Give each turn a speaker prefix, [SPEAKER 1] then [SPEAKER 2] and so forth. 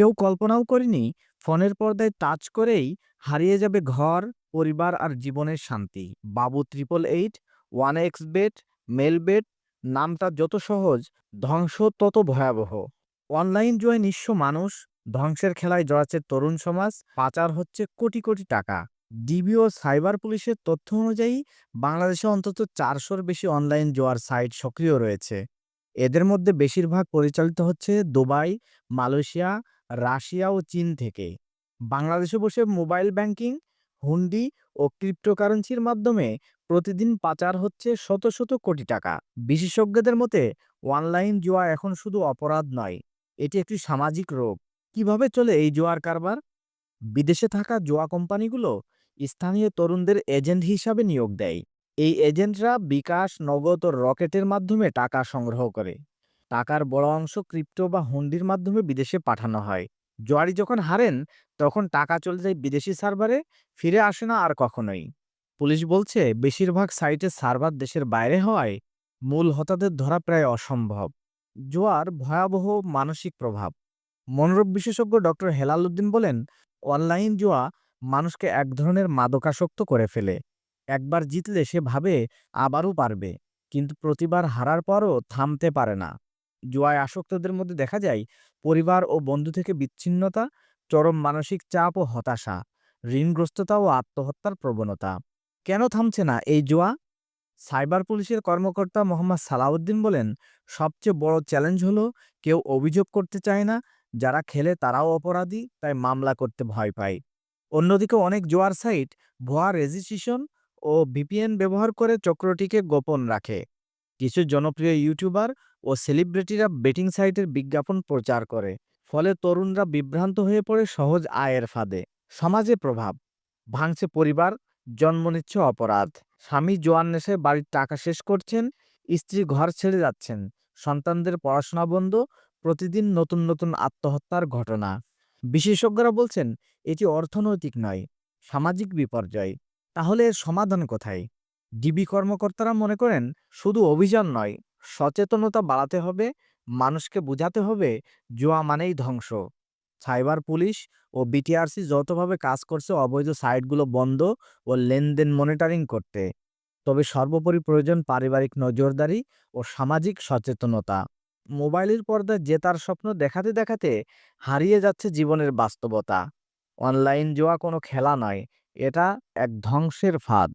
[SPEAKER 1] কেউ কল্পনাও করেনি ফোনের পর্দায় টাচ করেই হারিয়ে যাবে ঘর, পরিবার আর জীবনের শান্তি। বাবু triple eight, one X bet Melbet নামটা যত সহজ, ধ্বংস তত ভয়াবহ। অনলাইন জুয়ায় নিঃস্ব মানুষ, ধ্বংসের খেলায় জড়াচ্ছে তরুণ সমাজ, পাচার হচ্ছে কোটি কোটি টাকা। ডিবি ও সাইবার পুলিশের তথ্য অনুযায়ী বাংলাদেশে অন্তত চারশোর বেশি অনলাইন জোয়ার সাইট সক্রিয় রয়েছে। এদের মধ্যে বেশিরভাগ পরিচালিত হচ্ছে দুবাই, মালয়েশিয়া রাশিয়া ও চীন থেকে। বাংলাদেশে বসে মোবাইল ব্যাংকিং, হুন্ডি ও ক্রিপ্টোকারেন্সির মাধ্যমে প্রতিদিন পাচার হচ্ছে শত শত কোটি টাকা। বিশেষজ্ঞদের মতে, অনলাইন জুয়া এখন শুধু অপরাধ নয়, এটি একটি সামাজিক রোগ। কীভাবে চলে এই জুয়ার কারবার? বিদেশে থাকা জুয়া কোম্পানিগুলো স্থানীয় তরুণদের এজেন্ট হিসাবে নিয়োগ দেয়। এই এজেন্টরা বিকাশ, নগদ ও রকেটের মাধ্যমে টাকা সংগ্রহ করে। টাকার বড় অংশ ক্রিপ্টো বা হুন্ডির মাধ্যমে বিদেশে পাঠানো হয়। জোয়ারি যখন হারেন, তখন টাকা চলে যায় বিদেশি সার্ভারে, ফিরে আসে না আর কখনোই। পুলিশ বলছে, বেশিরভাগ সাইটের সার্ভার দেশের বাইরে হওয়ায় মূল হতাদের ধরা প্রায় অসম্ভব। জোয়ার ভয়াবহ মানসিক প্রভাব। মনোরোগ বিশেষজ্ঞ ডক্টর হেলাল উদ্দিন বলেন, অনলাইন জোয়া মানুষকে এক ধরনের মাদকাসক্ত করে ফেলে। একবার জিতলে সে ভাবে আবারও পারবে, কিন্তু প্রতিবার হারার পরও থামতে পারে না। জুয়ায় আসক্তদের মধ্যে দেখা যায়, পরিবার ও বন্ধু থেকে বিচ্ছিন্নতা, চরম মানসিক চাপ ও হতাশা ঋণগ্রস্ততা ও আত্মহত্যার প্রবণতা। কেন থামছে না এই জুয়া? সাইবার পুলিশের কর্মকর্তা মোহাম্মদ সালাউদ্দিন বলেন, সবচেয়ে বড় চ্যালেঞ্জ হলো কেউ অভিযোগ করতে চায় না, যারা খেলে তারাও অপরাধী, তাই মামলা করতে ভয় পায়। অন্যদিকে অনেক জোয়ার সাইট ভুয়া রেজিস্ট্রেশন ও ভিপিএন ব্যবহার করে চক্রটিকে গোপন রাখে। কিছু জনপ্রিয় ইউটিউবার ও সেলিব্রিটিরা বেটিং সাইটের বিজ্ঞাপন প্রচার করে। ফলে তরুণরা বিভ্রান্ত হয়ে পড়ে সহজ আয়ের ফাঁদে। সমাজে প্রভাব। ভাঙছে পরিবার, জন্ম নিচ্ছে অপরাধ। স্বামী জোয়ান নেশায় বাড়ির টাকা শেষ করছেন, স্ত্রী ঘর ছেড়ে যাচ্ছেন। সন্তানদের পড়াশোনা বন্ধ, প্রতিদিন নতুন নতুন আত্মহত্যার ঘটনা। বিশেষজ্ঞরা বলছেন, এটি অর্থনৈতিক নয়, সামাজিক বিপর্যয়। তাহলে এর সমাধান কোথায়? ডিবি কর্মকর্তারা মনে করেন, শুধু অভিযান নয় সচেতনতা বাড়াতে হবে, মানুষকে বোঝাতে হবে জুয়া মানেই ধ্বংস। সাইবার পুলিশ ও বিটিআরসি যৌথভাবে কাজ করছে অবৈধ সাইটগুলো বন্ধ ও লেনদেন মনিটরিং করতে। তবে সর্বোপরি প্রয়োজন পারিবারিক নজরদারি ও সামাজিক সচেতনতা। মোবাইলের পর্দায় জেতার স্বপ্ন দেখাতে দেখাতে হারিয়ে যাচ্ছে জীবনের বাস্তবতা। অনলাইন জোয়া কোনো খেলা নয়, এটা এক ধ্বংসের ফাঁদ।